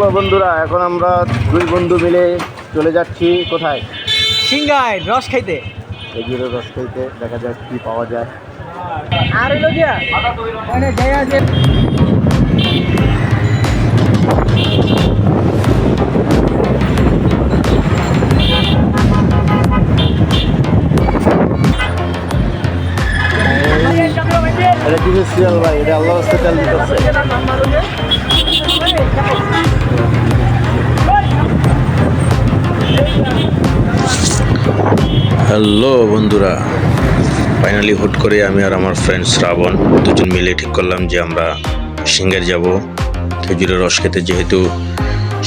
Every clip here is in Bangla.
হ্যালো বন্ধুরা এখন আমরা দুই বন্ধু মিলে চলে যাচ্ছি। কোথায়? সিংগায় রস খাইতে। খেজুরের রস খাইতে দেখা যাক কি পাওয়া যায়। আর গিয়া মানে আছে এটা কিসের সিরিয়াল ভাই? এটা আল্লাহ রাস্তা তেল দিতেছে হ্যালো বন্ধুরা ফাইনালি হুট করে আমি আর আমার ফ্রেন্ড শ্রাবণ দুজন মিলে ঠিক করলাম যে আমরা সিঙ্গার যাব। খেজুরের রস খেতে যেহেতু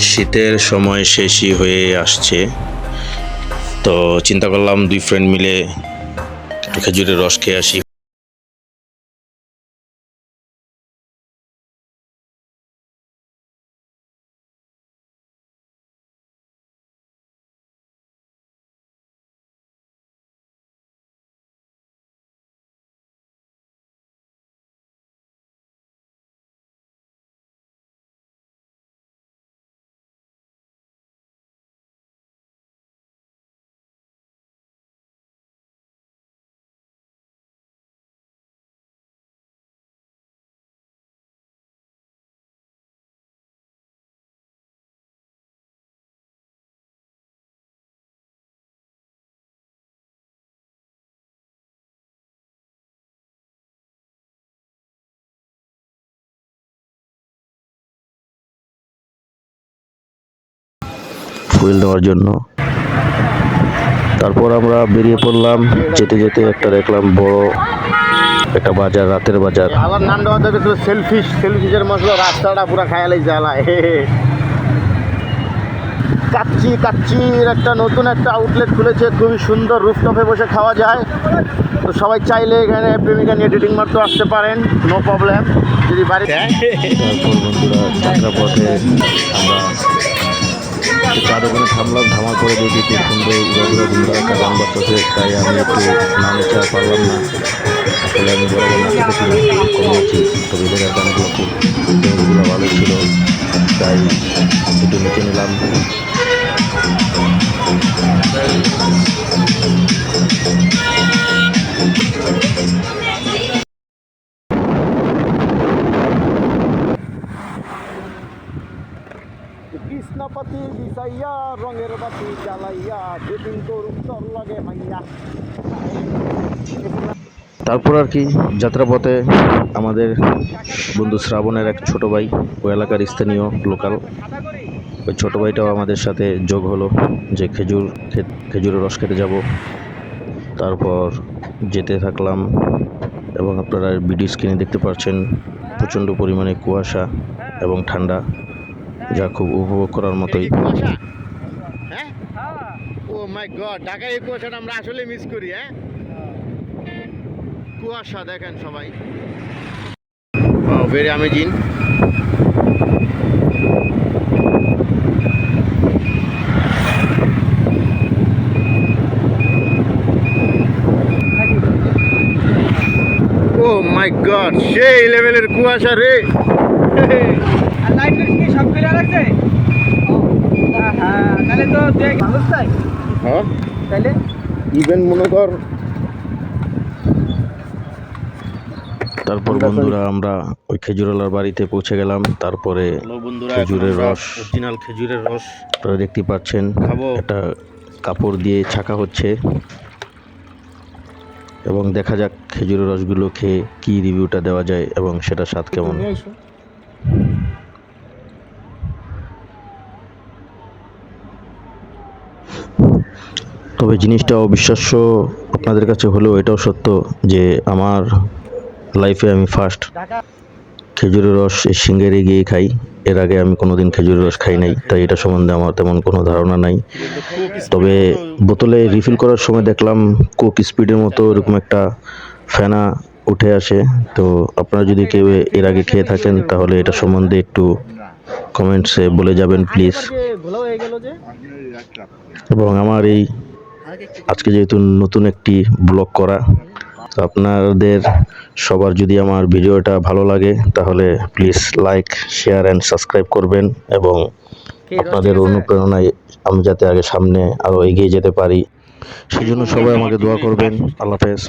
শীতের সময় শেষই হয়ে আসছে, তো চিন্তা করলাম দুই ফ্রেন্ড মিলে খেজুরের রস খেয়ে আসি। ফুয়েল দেওয়ার জন্য। তারপর আমরা বেরিয়ে পড়লাম যেতে যেতে একটা দেখলাম বড় একটা বাজার রাতের বাজার। আমার নাম দেওয়া তো সেলফিশ সেলফিশের মশলা রাস্তাটা পুরো খায়ালাই জ্বালা কাচ্চি কাচ্চির একটা নতুন একটা আউটলেট খুলেছে খুবই সুন্দর রুফটপে বসে খাওয়া যায়। তো সবাই চাইলে এখানে প্রেমিকা নিয়ে ডেটিং মারতে আসতে পারেন নো প্রবলেম যদি বাড়িতে তারপর বন্ধুরা আমরা চা ওখানে থামলাম, থামার পরে দেখি খুব সুন্দর উড়াগুলো সুন্দর একটা গান বাজতেছে, তাই আমি একটু না নিতে পারলাম না। আসলে আমি বরাবর খেতে কমিয়েছি তবে এদের গানগুলো খুব ভালো ছিল, তাই একটু নিচে নিলাম। কৃষ্ণপতি বিষাইয়া, রঙের বাতি জ্বালাইয়া করুক তোর লাগে মাইয়া। তারপর আর কি, যাত্রাপথে আমাদের বন্ধু শ্রাবণের এক ছোট ভাই ওই এলাকার স্থানীয় লোকাল। ওই ছোট ভাইটাও আমাদের সাথে যোগ হলো যে খেজুর খেজুরের রস খেতে যাব। তারপর যেতে থাকলাম এবং আপনারা ভিডিও স্ক্রিনে দেখতে পাচ্ছেন প্রচণ্ড পরিমাণে কুয়াশা এবং ঠান্ডা। যা খুব উপভোগ করার মতোই। কুয়াশা। হ্যাঁ? ও মাই গড ঢাকায় এই কুয়াশাটা আমরা আসলে মিস করি হ্যাঁ? কুয়াশা দেখেন সবাই। Very amazing oh my god সেই লেভেলের কুয়াশা রে আর লাইট কি সব ক্লিয়ার আছে হ্যাঁ? তাহলে হ্যাঁ ইভেন মনে কর তারপর বন্ধুরা আমরা ওই খেজুরওয়ালার বাড়িতে পৌঁছে গেলাম। তারপরে বন্ধুরা খেজুরের রস। অরিজিনাল খেজুরের রস আপনারা দেখতে পাচ্ছেন একটা কাপড় দিয়ে ছাকা হচ্ছে। এবং দেখা যাক খেজুরের রসগুলো খেয়ে কী রিভিউটা দেওয়া যায় এবং সেটা স্বাদ কেমন। তবে জিনিসটা অবিশ্বাস্য আপনাদের কাছে হলেও এটাও সত্য যে আমার লাইফে আমি ফার্স্ট খেজুরের রস এই সিঙ্গারে গিয়ে খাই। এর আগে আমি কোনোদিন খেজুরের রস খাই নাই, তাই এটা সম্বন্ধে আমার তেমন কোনো ধারণা নাই। তবে বোতলে রিফিল করার সময় দেখলাম কোক স্পিডের মতো এরকম একটা ফেনা উঠে আসে। তো আপনারা যদি কেউ এর আগে খেয়ে থাকেন, তাহলে এটা সম্বন্ধে একটু কমেন্টসে বলে যাবেন প্লিজ এবং আমার এই আজকে যেহেতু নতুন একটি ব্লগ করা তো আপনাদের সবার যদি আমার ভিডিওটা ভালো লাগে তাহলে please like share and subscribe করবেন এবং আপনাদের অনুপ্রেরণায় আমি যাতে আগে সামনে আরও এগিয়ে যেতে পারি। সেই জন্য সবাই আমাকে দোয়া করবেন। আল্লাহ হাফেজ।